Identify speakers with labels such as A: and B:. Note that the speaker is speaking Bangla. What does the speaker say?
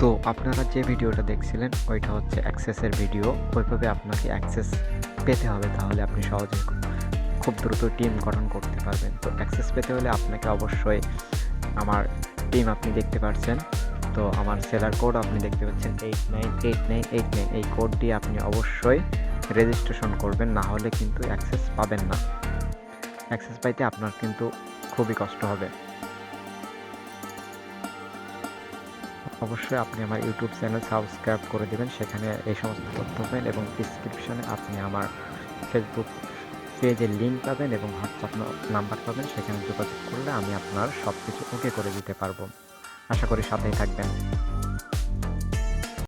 A: তো আপনারা যে ভিডিওটা দেখছিলেন, ওইটা হচ্ছে অ্যাক্সেসের ভিডিও ওইভাবে আপনাকে অ্যাক্সেস পেতে হবে, তাহলে আপনি সহজে খুব দ্রুত টিম গঠন করতে পারবেন। তো অ্যাক্সেস পেতে হলে আপনাকে অবশ্যই আমার টিম আপনি দেখতে পাচ্ছেন তো আমার সেলার কোড আপনি দেখতে পাচ্ছেন eight nine eight nine eight nine এই কোড দিয়ে আপনি অবশ্যই রেজিস্ট্রেশন করবেন, না হলে কিন্তু অ্যাক্সেস পাবেন না। অ্যাক্সেস পাইতে আপনার কিন্তু খুবই কষ্ট হবে। অবশ্যই আপনি আমার ইউটিউব চ্যানেল সাবস্ক্রাইব করে দেবেন। সেখানে এই সমস্ত তথ্য পাবেন এবং ডিসক্রিপশনে আপনি আমার ফেসবুক পেজের লিঙ্ক পাবেন এবং হোয়াটসঅ্যাপ নাম্বার পাবেন। সেখানে যোগাযোগ করলে আমি আপনার সব কিছু ওকে করে দিতে পারব। আশা করি সাথেই থাকবেন।